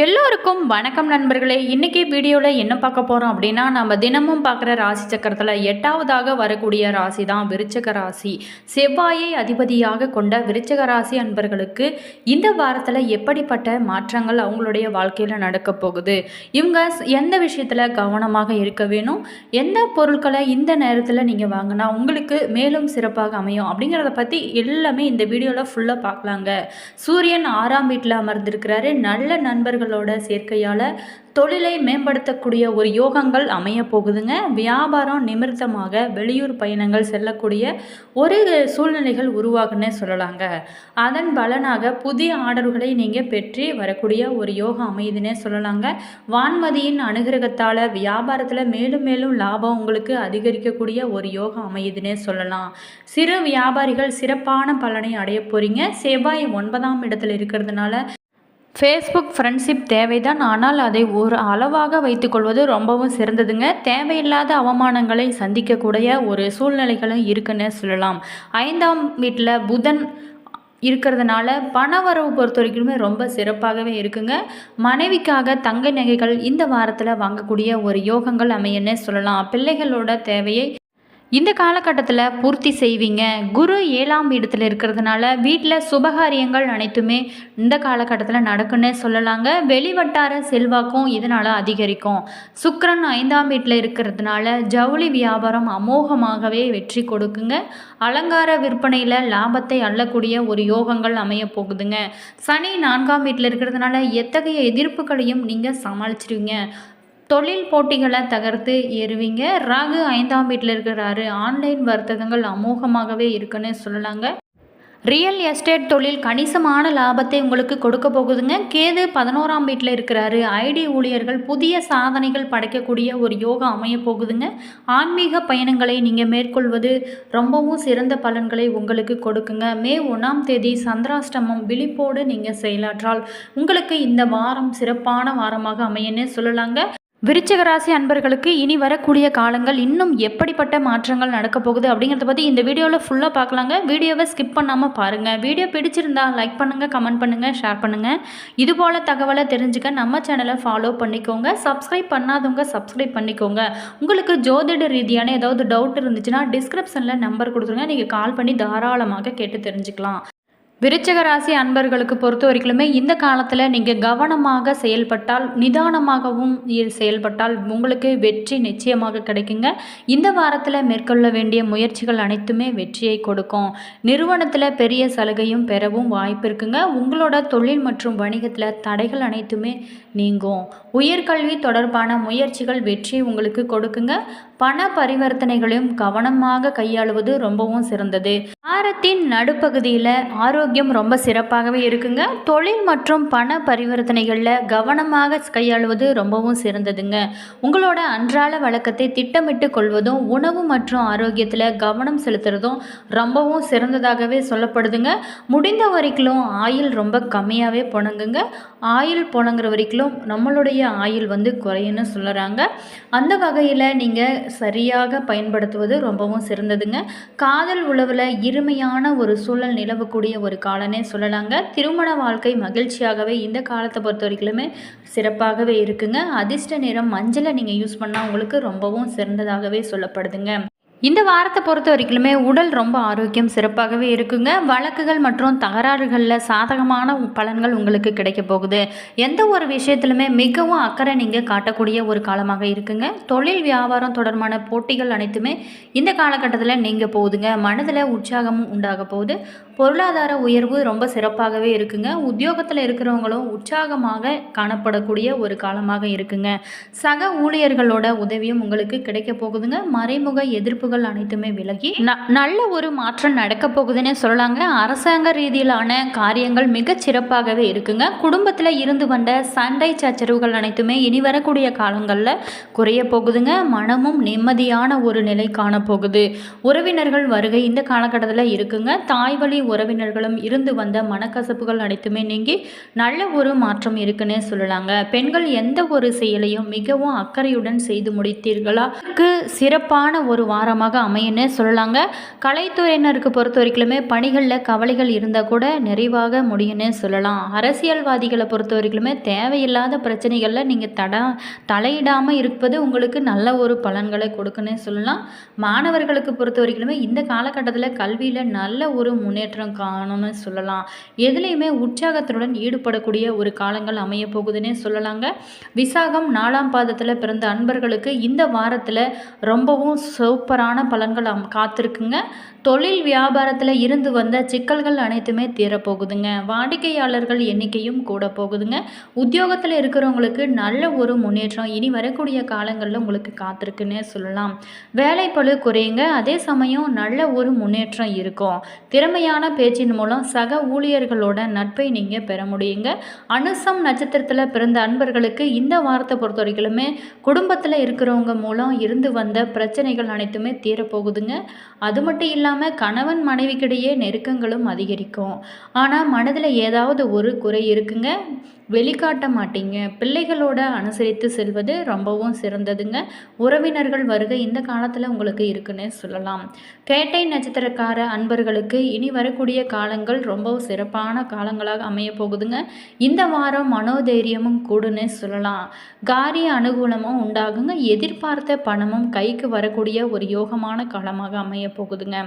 எல்லோருக்கும் வணக்கம் நண்பர்களே. இன்றைக்கி வீடியோவில் என்ன பார்க்க போகிறோம் அப்படின்னா நம்ம தினமும் பார்க்குற ராசி சக்கரத்தில் எட்டாவதாக வரக்கூடிய ராசி தான் விருச்சக ராசி. செவ்வாயை அதிபதியாக கொண்ட விருச்சக ராசி அன்பர்களுக்கு இந்த வாரத்தில் எப்படிப்பட்ட மாற்றங்கள் அவங்களுடைய வாழ்க்கையில் நடக்க போகுது? இவங்க எந்த விஷயத்தில் கவனமாக இருக்க வேணும்? எந்த பொருட்களை இந்த நேரத்தில் நீங்கள் வாங்கினா உங்களுக்கு மேலும் சிறப்பாக அமையும்? அப்படிங்கிறத பற்றி எல்லாமே இந்த வீடியோவில் ஃபுல்லாக பார்க்கலாங்க. சூரியன் ஆறாம் வீட்டில் அமர்ந்திருக்கிறாரு. நல்ல நண்பர்கள் நண்பர்களோட சேர்க்கையால் தொழிலை மேம்படுத்தக்கூடிய ஒரு யோகங்கள் அமைய போகுதுங்க. வியாபாரம் நிமித்தமாக வெளியூர் பயணங்கள் செல்லக்கூடிய ஒரு சூழ்நிலைகள் உருவாகுன்னே சொல்லலாங்க. அதன் பலனாக புதிய ஆர்டர்களை நீங்கள் பெற்று வரக்கூடிய ஒரு யோகம் அமையுதுன்னே சொல்லலாங்க. வான்மதியின் அனுகிரகத்தால் வியாபாரத்தில் மேலும் மேலும் லாபம் உங்களுக்கு அதிகரிக்கக்கூடிய ஒரு யோகம் அமையுதுன்னே சொல்லலாம். சிறு வியாபாரிகள் சிறப்பான பலனை அடைய போகிறீங்க செவ்வாய் ஒன்பதாம் இடத்துல இருக்கிறதுனால ஃபேஸ்புக் ஃப்ரெண்ட்ஷிப் தேவைதான். ஆனால் அதை ஒரு அளவாக வைத்துக்கொள்வது ரொம்பவும் சிறந்ததுங்க. தேவையில்லாத அவமானங்களை சந்திக்கக்கூடிய ஒரு சூழ்நிலைகளும் இருக்குன்னு சொல்லலாம். ஐந்தாம் வீட்டில் புதன் இருக்கிறதுனால பண வரவு பொறுத்த வரைக்குமே ரொம்ப சிறப்பாகவே இருக்குங்க. மனைவிக்காக தங்க நகைகள் இந்த வாரத்தில் வாங்கக்கூடிய ஒரு யோகங்கள் அமையன்னே சொல்லலாம். பிள்ளைகளோட தேவையை இந்த காலகட்டத்தில் பூர்த்தி செய்வீங்க. குரு ஏழாம் இடத்துல இருக்கிறதுனால வீட்டில் சுபகாரியங்கள் அனைத்துமே இந்த காலகட்டத்தில் நடக்குன்னே சொல்லலாங்க. வெளிவட்டார செல்வாக்கும் இதனால் அதிகரிக்கும். சுக்கரன் ஐந்தாம் வீட்டில் இருக்கிறதுனால ஜவுளி வியாபாரம் அமோகமாகவே வெற்றி கொடுக்குங்க. அலங்கார விற்பனையில் லாபத்தை அள்ளக்கூடிய ஒரு யோகங்கள் அமைய போகுதுங்க. சனி நான்காம் வீட்டில் இருக்கிறதுனால எத்தகைய எதிர்ப்புகளையும் நீங்கள் சமாளிச்சிருவீங்க. தொழில் போட்டிகளை தகர்த்து ஏறுவீங்க. ராகு ஐந்தாம் வீட்டில் இருக்கிறாரு. ஆன்லைன் வர்த்தகங்கள் அமோகமாகவே இருக்குன்னு சொல்லலாங்க. ரியல் எஸ்டேட் தொழில் கணிசமான லாபத்தை உங்களுக்கு கொடுக்க போகுதுங்க. கேது பதினோராம் வீட்டில் இருக்கிறாரு. ஐடி ஊழியர்கள் புதிய சாதனைகள் படைக்கக்கூடிய ஒரு யோகம் அமைய போகுதுங்க. ஆன்மீக பயணங்களை நீங்கள் மேற்கொள்வது ரொம்பவும் சிறந்த பலன்களை உங்களுக்கு கொடுக்குங்க. மே ஒன்றாம் தேதி சந்திராஷ்டமம் விழிப்போடு நீங்கள் செயலாற்றால் உங்களுக்கு இந்த வாரம் சிறப்பான வாரமாக அமையன்னு சொல்லலாங்க. விருச்சிக ராசி அன்பர்களுக்கு இனி வரக்கூடிய காலங்கள் இன்னும் எப்படிப்பட்ட மாற்றங்கள் நடக்க போகுது அப்படிங்கிறத பற்றி இந்த வீடியோவில் ஃபுல்லாக பார்க்கலாங்க. வீடியோவை ஸ்கிப் பண்ணாமல் பாருங்கள் வீடியோ பிடிச்சிருந்தா லைக் பண்ணுங்கள் கமெண்ட் பண்ணுங்கள் ஷேர் பண்ணுங்கள் இதுபோல் தகவலை தெரிஞ்சுக்க நம்ம சேனலை ஃபாலோ பண்ணிக்கோங்க. சப்ஸ்கிரைப் பண்ணாதவங்க சப்ஸ்கிரைப் பண்ணிக்கோங்க. உங்களுக்கு ஜோதிட ரீதியான ஏதாவது டவுட் இருந்துச்சுன்னா டிஸ்கிரிப்ஷனில் நம்பர் கொடுத்துருங்க. நீங்கள் கால் பண்ணி தாராளமாக கேட்டு தெரிஞ்சுக்கலாம். விருச்சக ராசி அன்பர்களுக்கு பொறுத்த வரைக்குமே இந்த காலத்தில் நீங்கள் கவனமாக செயல்பட்டால் நிதானமாகவும் செயல்பட்டால் உங்களுக்கு வெற்றி நிச்சயமாக கிடைக்குங்க. இந்த வாரத்தில் மேற்கொள்ள வேண்டிய முயற்சிகள் அனைத்துமே வெற்றியை கொடுக்கும். நிறுவனத்தில் பெரிய சலுகையும் பெறவும் வாய்ப்பு இருக்குங்க. உங்களோட தொழில் மற்றும் வணிகத்தில் தடைகள் அனைத்துமே நீங்கும். உயர்கல்வி தொடர்பான முயற்சிகள் வெற்றி உங்களுக்கு கொடுக்குங்க. பண பரிவர்த்தனைகளையும் கவனமாக கையாளுவது ரொம்பவும் சிறந்தது. வாரத்தின் நடுப்பகுதியில் ஆரோக்கியம் ரொம்ப சிறப்பாகவே இருக்குங்க. தொழில் மற்றும் பண பரிவர்த்தனைகளில் கவனமாக கையாளுவது ரொம்பவும் சிறந்ததுங்க. உங்களோட அன்றாட வழக்கத்தை திட்டமிட்டு கொள்வதும் உணவு மற்றும் ஆரோக்கியத்தில் கவனம் செலுத்துறதும் ரொம்பவும் சிறந்ததாகவே சொல்லப்படுதுங்க. முடிந்த வரைக்கும் ஆயில் ரொம்ப கம்மியாகவே போனங்குங்க ஆயில் போனங்கிற வரைக்கும் நம்மளுடைய ஆயில் வந்து குறையுன்னு சொல்லுறாங்க அந்த வகையில் நீங்கள் சரியாக பயன்படுத்துவது ரொம்பவும் சிறந்ததுங்க. காதல் உழவில் இரு இருமையான ஒரு சூழல் நிலவக்கூடிய ஒரு காலனே சொல்லலாங்க. திருமண வாழ்க்கை மகிழ்ச்சியாகவே இந்த காலத்தை பொறுத்த வரைக்குமே சிறப்பாகவே இருக்குங்க. அதிர்ஷ்ட நிறம் மஞ்சளை நீங்கள் யூஸ் பண்ணால் உங்களுக்கு ரொம்பவும் சிறந்ததாகவே சொல்லப்படுதுங்க. இந்த வாரத்தை பொறுத்த வரைக்குமே உடல் ரொம்ப ஆரோக்கியம் சிறப்பாகவே இருக்குங்க. வழக்குகள் மற்றும் தகராறுகளில் சாதகமான பலன்கள் உங்களுக்கு கிடைக்க போகுது. எந்த ஒரு விஷயத்திலுமே மிகவும் அக்கறை நீங்கள் காட்டக்கூடிய ஒரு காலமாக இருக்குங்க. தொழில் வியாபாரம் தொடர்பான போட்டிகள் அனைத்துமே இந்த காலகட்டத்தில் நீங்கள் போகுதுங்க. மனதில் உற்சாகமும் உண்டாக போகுது. பொருளாதார உயர்வு ரொம்ப சிறப்பாகவே இருக்குங்க. உத்தியோகத்தில் இருக்கிறவங்களும் உற்சாகமாக காணப்படக்கூடிய ஒரு காலமாக இருக்குங்க. சக ஊழியர்களோட உதவியும் உங்களுக்கு கிடைக்க போகுதுங்க. மறைமுக எதிர்ப்பு எதிர்ப்புகள் அனைத்துமே விலகி நல்ல ஒரு மாற்றம் நடக்க போகுதுன்னு சொல்லலாங்க அரசாங்க ரீதியிலான காரியங்கள் மிகச் சிறப்பாகவே இருக்குங்க. குடும்பத்தில் இருந்து வந்த சண்டை சச்சரவுகள் அனைத்துமே இனி வரக்கூடிய காலங்களில் குறைய போகுதுங்க. மனமும் நிம்மதியான ஒரு நிலை காணப்போகுது. உறவினர்கள் வருகை இந்த காலகட்டத்தில் இருக்குங்க. தாய் வழி உறவினர்களும் இருந்து வந்த மனக்கசப்புகள் அனைத்துமே நீங்கி நல்ல ஒரு மாற்றம் இருக்குன்னே சொல்லலாங்க. பெண்கள் எந்த ஒரு செயலையும் மிகவும் அக்கறையுடன் செய்து முடித்தீர்களா? சிறப்பான ஒரு வாரமாக காலமாக அமையன்னு சொல்லலாங்க. கலைத்துறையினருக்கு பொறுத்த வரைக்குமே பணிகளில் கவலைகள் இருந்தால் கூட நிறைவாக முடியும்னு சொல்லலாம். அரசியல்வாதிகளை பொறுத்த வரைக்குமே தேவையில்லாத பிரச்சனைகளில் நீங்கள் தட தலையிடாமல் இருப்பது உங்களுக்கு நல்ல ஒரு பலன்களை கொடுக்குன்னு சொல்லலாம். மாணவர்களுக்கு பொறுத்த வரைக்குமே இந்த காலகட்டத்தில் கல்வியில் நல்ல ஒரு முன்னேற்றம் காணும்னு சொல்லலாம். எதுலேயுமே உற்சாகத்துடன் ஈடுபடக்கூடிய ஒரு காலங்கள் அமைய போகுதுன்னே சொல்லலாங்க. விசாகம் நாலாம் பாதத்தில் பிறந்த அன்பர்களுக்கு இந்த வாரத்தில் ரொம்பவும் சூப்பரான பலன்கள் அம் காத்திருக்குங்க. தொழில் வியாபாரத்தில் இருந்து வந்த சிக்கல்கள் அனைத்துமே தீரப்போகுதுங்க. வாடிக்கையாளர்கள் எண்ணிக்கையும் கூட போகுதுங்க. உத்தியோகத்தில் இருக்கிறவங்களுக்கு நல்ல ஒரு முன்னேற்றம் இனி வரக்கூடிய காலங்களில் உங்களுக்கு காத்திருக்குன்னே சொல்லலாம். வேலைப்பழு குறையுங்க. அதே சமயம் நல்ல ஒரு முன்னேற்றம் இருக்கும். திறமையான பேச்சின் மூலம் சக ஊழியர்களோட நட்பை நீங்கள் பெற முடியுங்க. அனுசம் நட்சத்திரத்தில் பிறந்த அன்பர்களுக்கு இந்த வாரத்தை பொறுத்த வரைக்குமே குடும்பத்தில் இருக்கிறவங்க மூலம் இருந்து வந்த பிரச்சனைகள் அனைத்துமே தீரப்போகுதுங்க. அது மட்டும் இல்லாமல் கணவன் மனைவிக்கிடையே நெருக்கங்களும் அதிகரிக்கும். ஆனால் மனதில் ஏதாவது ஒரு குறை இருக்குங்க. வெளிக்காட்ட மாட்டீங்க. பிள்ளைகளோட அனுசரித்து செல்வது ரொம்பவும் சிறந்ததுங்க. உறவினர்கள் வருகை இந்த காலத்தில் உங்களுக்கு இருக்குன்னு சொல்லலாம். கேட்டை நட்சத்திரக்கார அன்பர்களுக்கு இனி வரக்கூடிய காலங்கள் ரொம்பவும் சிறப்பான காலங்களாக அமைய போகுதுங்க. இந்த வாரம் மனோதைரியமும் கூடுன்னு சொல்லலாம். காரிய அனுகூலமும் உண்டாகுங்க. எதிர்பார்த்த பணமும் கைக்கு வரக்கூடிய ஒரு யோகமான காலமாக அமைய போகுதுங்க.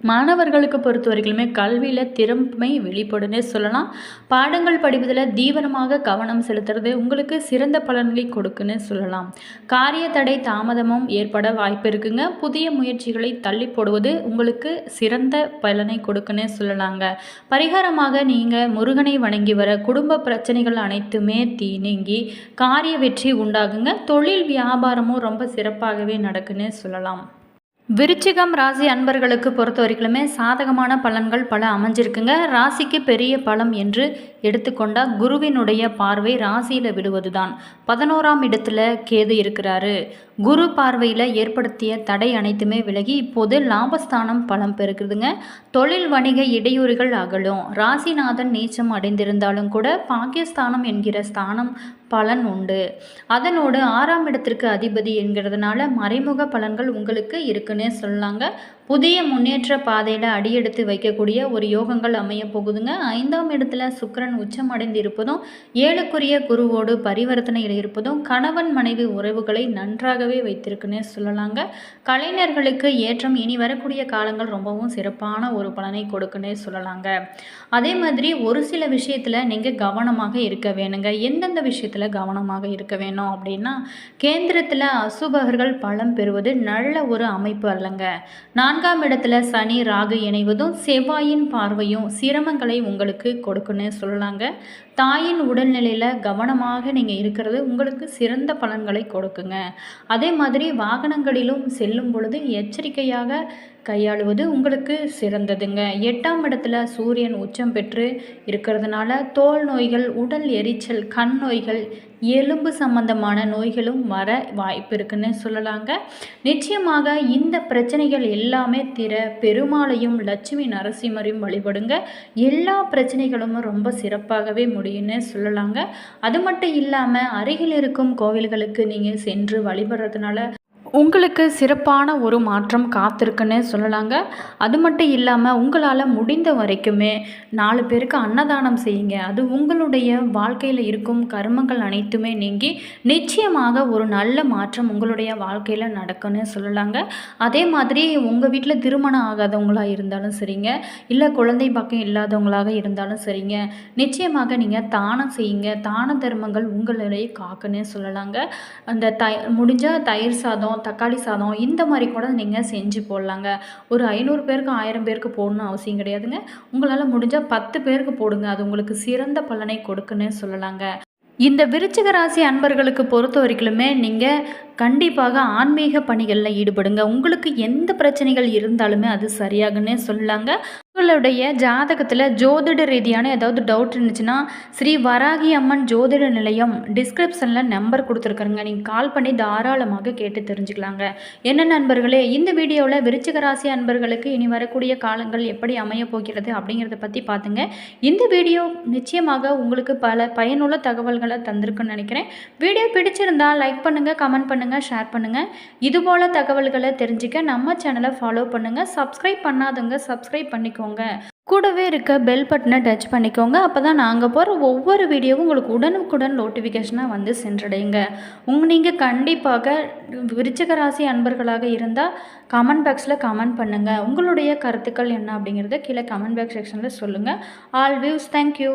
மாணவர்களுக்கு பொறுத்த வரைக்குமே கல்வியில் திறமை வெளிப்படுனே சொல்லலாம். பாடங்கள் படிப்பதில் தீவிரமாக கவனம் செலுத்துறது உங்களுக்கு சிறந்த பலன்களை கொடுக்குன்னு சொல்லலாம். காரிய தடை தாமதமும் ஏற்பட வாய்ப்பு இருக்குங்க. புதிய முயற்சிகளை தள்ளி போடுவது உங்களுக்கு சிறந்த பலனை கொடுக்குன்னு சொல்லலாங்க. பரிகாரமாக நீங்கள் முருகனை வணங்கி வர குடும்ப பிரச்சனைகள் அனைத்துமே தீ நீங்கி காரிய வெற்றி உண்டாகுங்க. தொழில் வியாபாரமும் ரொம்ப சிறப்பாகவே நடக்குன்னு சொல்லலாம். விருச்சிகம் ராசி அன்பர்களுக்கு பொறுத்த வரைக்குமே சாதகமான பலன்கள் பல அமைஞ்சிருக்குங்க. ராசிக்கு பெரிய பலம் என்று எடுத்துக்கொண்டால் குருவினுடைய பார்வை ராசியில் விடுவதுதான். பதினோராம் இடத்துல கேது இருக்கிறாரு. குரு பார்வையில் ஏற்படுத்திய தடை அனைத்துமே விலகி இப்போது லாபஸ்தானம் பலம் பெருக்குதுங்க தொழில் வணிக இடையூறுகள் அகலும். ராசிநாதன் நீச்சம் அடைந்திருந்தாலும் கூட பாகிஸ்தானம் என்கிற ஸ்தானம் பலன் உண்டு. அதனோடு ஆறாம் இடத்திற்கு அதிபதி என்கிறதுனால மறைமுக பலன்கள் உங்களுக்கு இருக்குன்னே சொல்லாங்க புதிய முன்னேற்ற பாதையில் அடியெடுத்து வைக்கக்கூடிய ஒரு யோகங்கள் அமைய போகுதுங்க. ஐந்தாம் இடத்துல சுக்கரன் உச்சம் அடைந்து இருப்பதும் ஏழுக்குரிய குருவோடு பரிவர்த்தனையில் இருப்பதும் கணவன் மனைவி உறவுகளை நன்றாகவே வைத்திருக்குன்னு சொல்லலாங்க. கலைஞர்களுக்கு ஏற்றம் இனி வரக்கூடிய காலங்கள் ரொம்பவும் சிறப்பான ஒரு பலனை கொடுக்குன்னே சொல்லலாங்க. அதே மாதிரி ஒரு சில விஷயத்தில் நீங்கள் கவனமாக இருக்க வேணுங்க. எந்தெந்த விஷயத்தில் கவனமாக இருக்க வேணும் அப்படின்னா கேந்திரத்தில் அசுபகர்கள் பலம் பெறுவது நல்ல ஒரு அமைப்பு அல்லங்க. நான் நான்காம் இடத்துல சனி ராகு இணைவதும் செவ்வாயின் பார்வையும் சிரமங்களை உங்களுக்கு கொடுக்குன்னு சொல்லலாங்க. தாயின் உடல்நிலையில் கவனமாக நீங்கள் இருக்கிறது உங்களுக்கு சிறந்த பலன்களை கொடுக்குங்க. அதே மாதிரி வாகனங்களிலும் செல்லும் பொழுது எச்சரிக்கையாக கையாளுவது உங்களுக்கு சிறந்ததுங்க. எட்டாம் இடத்துல சூரியன் உச்சம் பெற்று இருக்கிறதுனால தோல் நோய்கள் உடல் எரிச்சல் கண் நோய்கள் எலும்பு சம்பந்தமான நோய்களும் வர வாய்ப்பு இருக்குன்னு சொல்லலாங்க. நிச்சயமாக இந்த பிரச்சனைகள் எல்லாமே திற பெருமாளையும் லட்சுமி நரசிம்மரையும் வழிபடுங்க. எல்லா பிரச்சனைகளும் ரொம்ப சிறப்பாகவே முடியும்னு சொல்லலாங்க. அது மட்டும் இல்லாமல் அருகில் இருக்கும் கோவில்களுக்கு நீங்கள் சென்று வழிபடுறதுனால உங்களுக்கு சிறப்பான ஒரு மாற்றம் காத்திருக்குன்னு சொல்லலாங்க. அது மட்டும் இல்லாமல் உங்களால் முடிந்த வரைக்குமே நாலு பேருக்கு அன்னதானம் செய்யுங்க. அது உங்களுடைய வாழ்க்கையில் இருக்கும் கர்மங்கள் அனைத்துமே நீங்கி நிச்சயமாக ஒரு நல்ல மாற்றம் உங்களுடைய வாழ்க்கையில் நடக்குன்னு சொல்லலாங்க. அதே மாதிரி உங்கள் வீட்டில் திருமணம் ஆகாதவங்களாக இருந்தாலும் சரிங்க. இல்லை குழந்தை பக்கம் இல்லாதவங்களாக இருந்தாலும் சரிங்க. நிச்சயமாக நீங்கள் தானம் செய்யுங்க. தான தர்மங்கள் உங்களுடைய காக்குன்னு சொல்லலாங்க. அந்த த முடிஞ்சால் தயிர் சாதம் தக்காளி சாதம் இந்த மாதிரி கூட நீங்கள் செஞ்சு போடலாங்க. ஒரு ஐநூறு பேருக்கு ஆயிரம் பேருக்கு போடணும் அவசியம் கிடையாதுங்க. உங்களால் முடிஞ்சால் பத்து பேருக்கு போடுங்க. அது உங்களுக்கு சிறந்த பலனை கொடுக்குன்னு சொல்லலாங்க. இந்த விருச்சிக ராசி அன்பர்களுக்கு பொறுத்த வரைக்குமே நீங்கள் கண்டிப்பாக ஆன்மீக பணிகளில் ஈடுபடுங்க. உங்களுக்கு எந்த பிரச்சனைகள் இருந்தாலுமே அது சரியாகுன்னே சொல்லலாங்க. உங்களுடைய ஜாதகத்தில் ஜோதிட ரீதியான ஏதாவது டவுட் இருந்துச்சுன்னா ஸ்ரீ வராகி அம்மன் ஜோதிட நிலையம் டிஸ்கிரிப்ஷனில் நம்பர் கொடுத்துருக்குறேங்க நீங்கள் கால் பண்ணி தாராளமாக கேட்டு தெரிஞ்சுக்கலாங்க. என்ன நண்பர்களே இந்த வீடியோவில் விருச்சிக ராசி அன்பர்களுக்கு இனி வரக்கூடிய காலங்கள் எப்படி அமைய போகிறது அப்படிங்கிறத பற்றி பார்த்துங்க. இந்த வீடியோ நிச்சயமாக உங்களுக்கு பல பயனுள்ள தகவல்களை தந்திருக்குன்னு நினைக்கிறேன். வீடியோ பிடிச்சிருந்தால் லைக் பண்ணுங்கள் கமெண்ட் பண்ணுங்கள் ஷேர் பண்ணுங்கள் இதுபோல் தகவல்களை தெரிஞ்சுக்க நம்ம சேனலை ஃபாலோ பண்ணுங்கள் சப்ஸ்கிரைப் பண்ணாதவங்க சப்ஸ்கிரைப் பண்ணிக்கோங்க. கூடவே இருக்க பெல் பட்டனை டச் பண்ணிக்கோங்க. அப்போ தான் நாங்கள் போகிற ஒவ்வொரு வீடியோவும் உங்களுக்கு உடனுக்குடன் நோட்டிஃபிகேஷனாக வந்து சென்றடையுங்க. உங்க நீங்கள் கண்டிப்பாக விருச்சக ராசி அன்பர்களாக இருந்தால் கமெண்ட் பாக்ஸில் கமெண்ட் பண்ணுங்கள் உங்களுடைய கருத்துக்கள் என்ன அப்படிங்கிறத கீழே கமெண்ட் பாக்ஸ் செக்ஷனில் சொல்லுங்கள் ஆல் வியூஸ் தேங்க்யூ